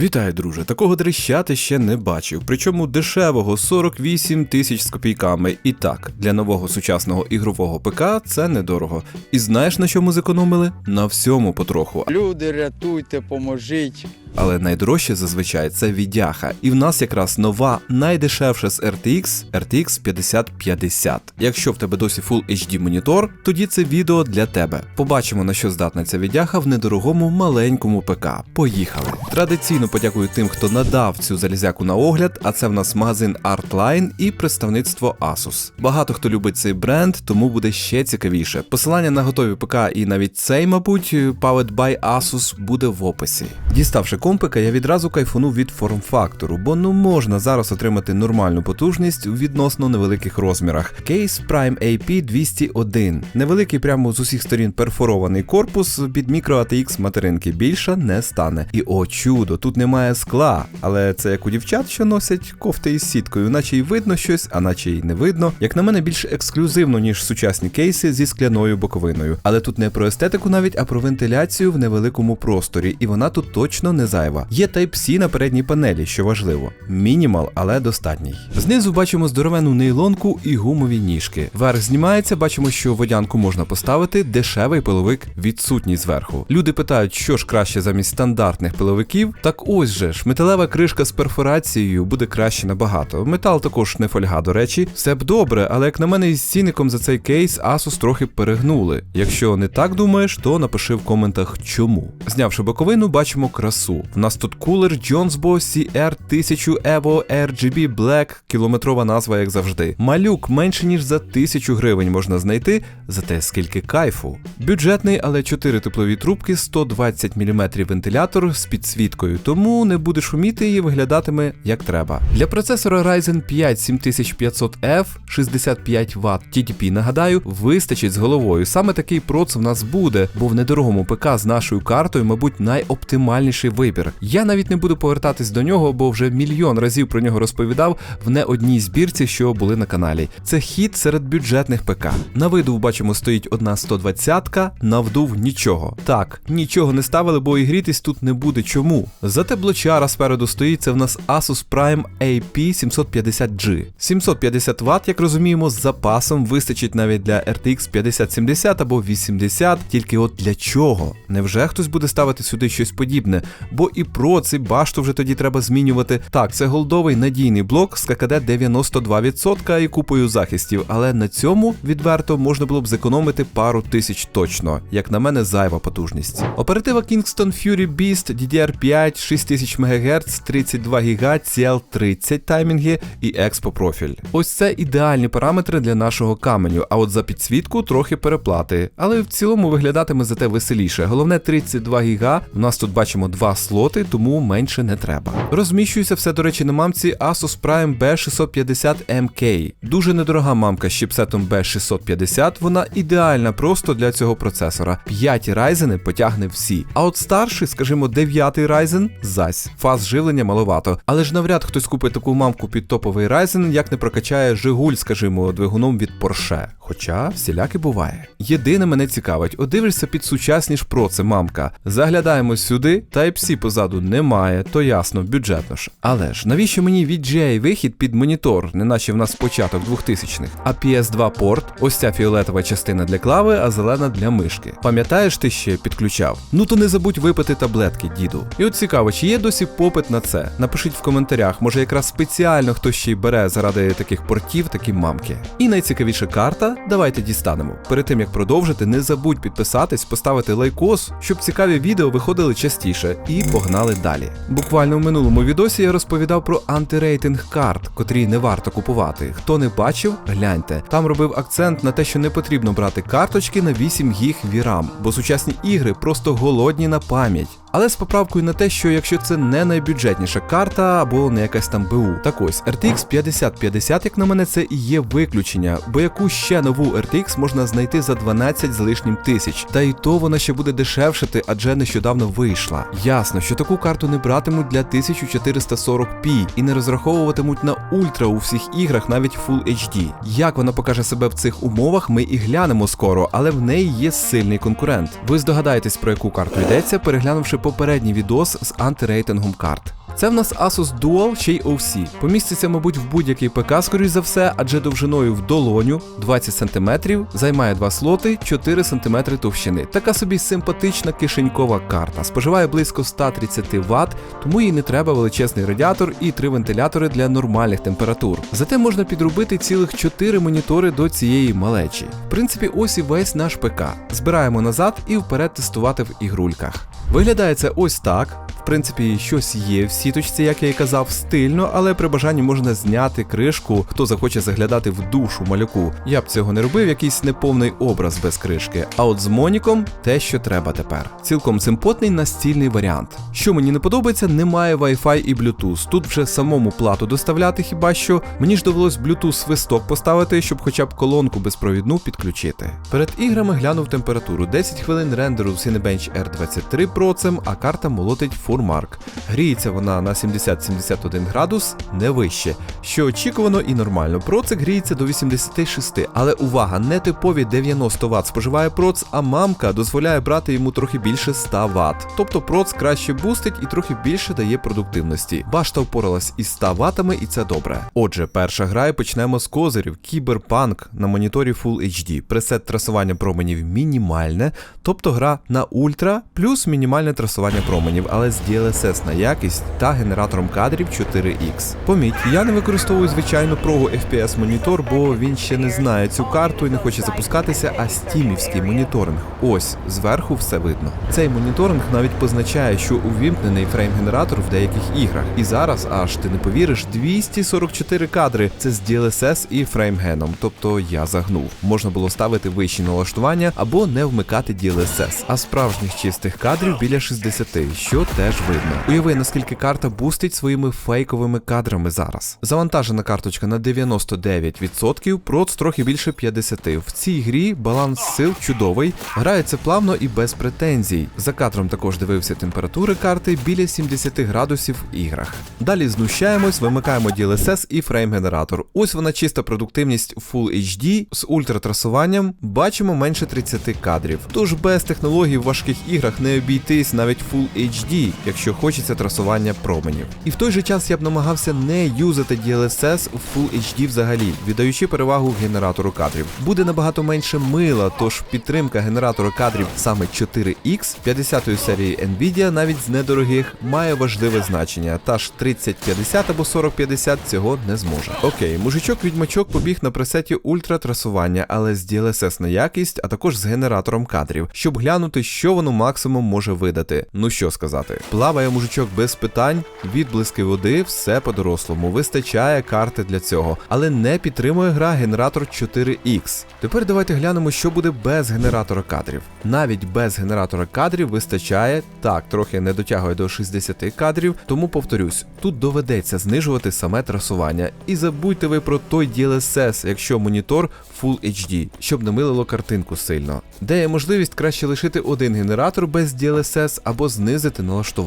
Вітаю, друже. Такого дрища ти ще не бачив. Причому дешевого 48 тисяч з копійками. І так, для нового сучасного ігрового ПК це недорого. І знаєш на чому зекономили? На всьому потроху. Люди, рятуйте, поможіть. Але найдорожче зазвичай це відяха. І в нас якраз нова, найдешевша з RTX RTX 5050. Якщо в тебе досі Full HD монітор, тоді це відео для тебе. Побачимо на що здатна ця відяха в недорогому маленькому ПК. Поїхали. Традиційно подякую тим, хто надав цю залізяку на огляд, а це в нас магазин Artline і представництво Asus. Багато хто любить цей бренд, тому буде ще цікавіше. Посилання на готові ПК і навіть цей, мабуть, Powered by Asus буде в описі. Діставши компика, я відразу кайфунув від форм-фактору, бо ну можна зараз отримати нормальну потужність у відносно невеликих розмірах. Case Prime AP 201. Невеликий прямо з усіх сторін перфорований корпус під мікро ATX материнки більше не стане. І о чудо, тут немає скла, але це як у дівчат, що носять кофти із сіткою, наче й видно щось, а наче й не видно. Як на мене, більш ексклюзивно, ніж сучасні кейси зі скляною боковиною. Але тут не про естетику навіть, а про вентиляцію в невеликому просторі, і вона тут точно не зайва. Є Type-C на передній панелі, що важливо. Мінімал, але достатній. Знизу бачимо здоровену нейлонку і гумові ніжки. Верх знімається, бачимо, що водянку можна поставити, дешевий пиловик відсутній зверху. Люди питають, що ж краще замість стандартних пиловиків. Так ось же ж, металева кришка з перфорацією буде краще набагато. Метал також не фольга, до речі. Все б добре, але як на мене із цінником за цей кейс Asus трохи перегнули. Якщо не так думаєш, то напиши в коментах чому. Знявши боковину, бачимо красу. В нас тут кулер Jonesbo CR 1000 Evo RGB Black, кілометрова назва, як завжди. Малюк менше ніж за 1000 гривень можна знайти, зате скільки кайфу. Бюджетний, але 4 теплові трубки, 120 мм вентилятор з підсвіткою, тому не будеш шуміти і виглядатиме як треба. Для процесора Ryzen 5 7500F 65 Вт TDP, нагадаю, вистачить з головою. Саме такий проц в нас буде, бо в недорогому ПК з нашою картою, мабуть, найоптимальніший вибір. Я навіть не буду повертатись до нього, бо вже мільйон разів про нього розповідав в не одній збірці, що були на каналі. Це хід серед бюджетних ПК. На виду бачимо стоїть одна 120-ка, на вдув нічого. Так, нічого не ставили, бо і грітись тут не буде чому. Зате блочара спереду стоїть, це в нас Asus Prime AP 750G. 750 Вт, як розуміємо, з запасом вистачить навіть для RTX 5070 або 80, тільки от для чого? Невже хтось буде ставити сюди щось подібне? Бо і проц, і башту вже тоді треба змінювати. Так, це голдовий надійний блок з ККД 92% і купою захистів, але на цьому відверто можна було б зекономити пару тисяч точно, як на мене, зайва потужність. Оператива Kingston Fury Beast DDR5 6000 МГц, 32 ГБ, CL30 таймінги і експо профіль. Ось це ідеальні параметри для нашого каменю, а от за підсвітку трохи переплати. Але в цілому виглядатиме зате веселіше. Головне 32 ГБ, у нас тут бачимо два слоти, тому менше не треба. Розміщується все, до речі, на мамці Asus Prime B650MK. Дуже недорога мамка з чіпсетом B650, вона ідеальна просто для цього процесора. П'яті райзени потягне всі. А от старший, скажімо, дев'ятий райзен зась. Фаз живлення маловато. Але ж навряд хтось купить таку мамку під топовий райзен, як не прокачає Жигуль, скажімо, двигуном від Porsche. Хоча всіляки буває. Єдине мене цікавить, от дивишся під сучасні ж про це мамка. Заглядаємо сюди, Type-C позаду немає, то ясно, бюджетно ж. Але ж навіщо мені VGA вихід під монітор, неначе в нас початок 2000-х, а PS2 порт, ось ця фіолетова частина для клави, а зелена для мишки. Пам'ятаєш, ти ще підключав? Ну то не забудь випити таблетки, діду. І от цікаво, чи є досі попит на це? Напишіть в коментарях, може якраз спеціально хтось ще й бере заради таких портів такі мамки. І найцікавіша карта, давайте дістанемо. Перед тим як продовжити, не забудь підписатись, поставити лайкос, щоб цікаві відео виходили частіше, і погнали далі. Буквально в минулому відосі я розповідав про антирейтинг карт, котрі не варто купувати. Хто не бачив, гляньте. Там робив акцент на те, що не потрібно брати карточки на 8 гіг VRAM, бо сучасні ігри просто голодні на пам'ять. Але з поправкою на те, що якщо це не найбюджетніша карта або не якась там БУ. Так ось, RTX 5050, як на мене, це і є виключення, бо яку ще нову RTX можна знайти за 12 з лишнім тисяч. Та й то вона ще буде дешевшати, адже нещодавно вийшла. Ясно, що таку карту не братимуть для 1440p і не розраховуватимуть на ультра у всіх іграх, навіть Full HD. Як вона покаже себе в цих умовах, ми і глянемо скоро, але в неї є сильний конкурент. Ви здогадаєтесь, про яку карту йдеться, переглянувши попередній відос з антирейтингом карт. Це в нас Asus Dual ще й OC. Поміститься, мабуть, в будь-який ПК, скоріш за все, адже довжиною в долоню 20 см, займає 2 слоти, 4 см товщини. Така собі симпатична кишенькова карта. Споживає близько 130 Вт, тому їй не треба величезний радіатор і 3 вентилятори для нормальних температур. Зате можна підробити цілих 4 монітори до цієї малечі. В принципі, ось і весь наш ПК. Збираємо назад і вперед тестувати в ігрульках. Виглядає це ось так. В принципі, щось є в сіточці, як я і казав, стильно, але при бажанні можна зняти кришку, хто захоче заглядати в душу малюку. Я б цього не робив, якийсь неповний образ без кришки. А от з Моніком те, що треба тепер. Цілком симпотний настільний варіант. Що мені не подобається, немає Wi-Fi і Bluetooth. Тут вже самому плату доставляти, хіба що мені ж довелось Bluetooth свисток поставити, щоб хоча б колонку безпровідну підключити. Перед іграми глянув температуру 10 хвилин рендеру в Cinebench R23 Pro, а карта молотить Фурмарк. Гріється вона на 70-71 градус, не вище, що очікувано і нормально. Процик гріється до 86, але увага, не типові 90 Вт споживає проц, а мамка дозволяє брати йому трохи більше 100 Вт. Тобто проц краще бустить і трохи більше дає продуктивності. Башта впоралась із 100 Ватами і це добре. Отже, перша гра і почнемо з козирів. Кіберпанк на моніторі Full HD. Пресет трасування променів мінімальне, тобто гра на ультра плюс мінімальне трасування променів, але з DLSS на якість та генератором кадрів 4X. Поміть, я не використовую звичайну прогу FPS монітор, бо він ще не знає цю карту і не хоче запускатися, а стімівський моніторинг. Ось зверху все видно. Цей моніторинг навіть позначає, що увімкнений фрейм-генератор в деяких іграх. І зараз, аж ти не повіриш, 244 кадри. Це з DLSS і фреймгеном. Тобто я загнув. Можна було ставити вищі налаштування або не вмикати DLSS. А справжніх чистих кадрів біля 60, що теж видно. Уяви, наскільки карта бустить своїми фейковими кадрами зараз. Завантажена карточка на 99%, проц трохи більше 50. В цій грі баланс сил чудовий, грається плавно і без претензій. За кадром також дивився температури карти біля 70 градусів в іграх. Далі знущаємось, вимикаємо DLSS і фрейм-генератор. Ось вона чиста продуктивність Full HD з ультратрасуванням. Бачимо менше 30 кадрів. Тож без технологій в важких іграх не обійтись навіть Full HD, якщо хочеться трасування променів. І в той же час я б намагався не юзати DLSS в Full HD взагалі, віддаючи перевагу генератору кадрів. Буде набагато менше мила, тож підтримка генератора кадрів саме 4X 50-ї серії Nvidia навіть з недорогих має важливе значення, та ж 3050 або 4050 цього не зможе. Окей, мужичок відьмачок побіг на пресеті ультратрасування, але з DLSS на якість, а також з генератором кадрів, щоб глянути, що воно максимум може видати. Ну що сказати, плаває мужичок без питань, відблиски води, все по-дорослому. Вистачає карти для цього, але не підтримує гра генератор 4X. Тепер давайте глянемо, що буде без генератора кадрів. Навіть без генератора кадрів вистачає, так, трохи не дотягує до 60 кадрів, тому повторюсь, тут доведеться знижувати саме трасування. І забудьте ви про той DLSS, якщо монітор Full HD, щоб не милило картинку сильно. Де є можливість краще лишити один генератор без DLSS або знизити налаштування.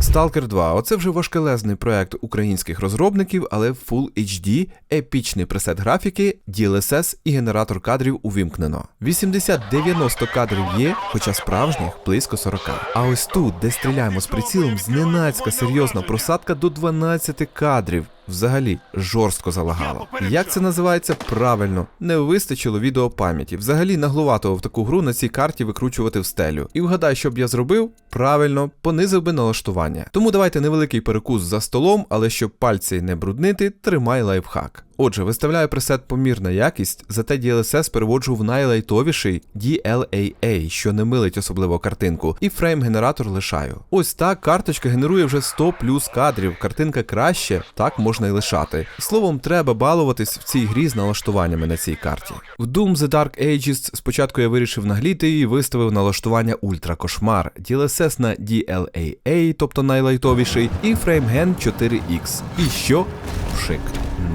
Stalker 2 оце вже важкелезний проект українських розробників, але Full HD, епічний пресет графіки, DLSS і генератор кадрів увімкнено. 80-90 кадрів є, хоча справжніх близько 40. А ось тут, де стріляємо з прицілом, зненацька серйозна просадка до 12 кадрів. Взагалі жорстко залагало. Як це називається правильно? Не вистачило відеопам'яті. Взагалі наглуватого в таку гру на цій карті викручувати в стелю. І вгадай, що б я зробив? Правильно, понизив би налаштування. Тому давайте невеликий перекус за столом, але щоб пальці не бруднити, тримай лайфхак. Отже, виставляю пресет помірна якість, зате DLSS переводжу в найлайтовіший DLAA, що не милить особливо картинку, і фрейм-генератор лишаю. Ось так карточка генерує вже 100 плюс кадрів. Картинка краще, так можна і лишати. Словом, треба балуватись в цій грі з налаштуваннями на цій карті. В Doom The Dark Ages спочатку я вирішив нагліти і виставив налаштування Ультра Кошмар, DLSS на DLAA, тобто найлайтовіший, і FrameGen 4X. І що? Пшик.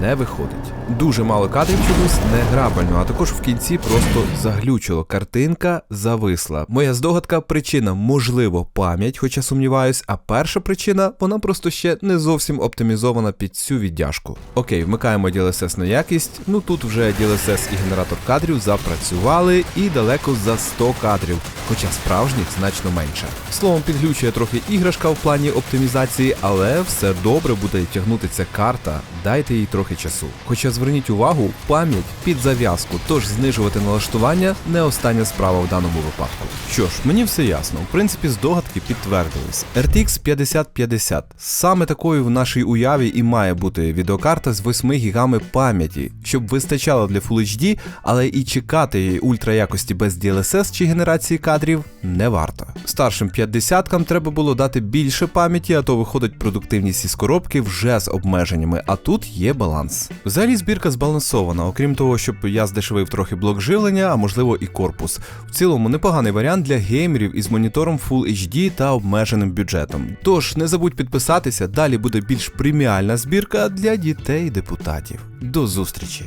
Не виходить. Дуже мало кадрів чомусь неграбельно, а також в кінці просто заглючило. Картинка зависла. Моя здогадка причина, можливо, пам'ять, хоча сумніваюсь. А перша причина, вона просто ще не зовсім оптимізована під цю віддяжку. Окей, вмикаємо DLSS на якість. Ну тут вже DLSS і генератор кадрів запрацювали і далеко за 100 кадрів, хоча справжніх значно менше. Словом, підглючує трохи іграшка в плані оптимізації, але все добре буде тягнути ця карта. Дайте їй трохи часу. Хоча зверніть увагу, пам'ять під зав'язку, тож знижувати налаштування не остання справа в даному випадку. Що ж, мені все ясно. В принципі, здогадки підтвердились. RTX 5050. Саме такою в нашій уяві і має бути відеокарта з 8 гігами пам'яті, щоб вистачало для Full HD, але і чекати її ультра якості без DLSS чи генерації кадрів не варто. Старшим 50-кам треба було дати більше пам'яті, а то виходить продуктивність із коробки вже з обмеженнями, а тут є баланс. Взагалі збірка збалансована, окрім того, щоб я здешевив трохи блок живлення, а можливо і корпус. В цілому непоганий варіант для геймерів із монітором Full HD та обмеженим бюджетом. Тож не забудь підписатися, далі буде більш преміальна збірка для дітей-депутатів. До зустрічі!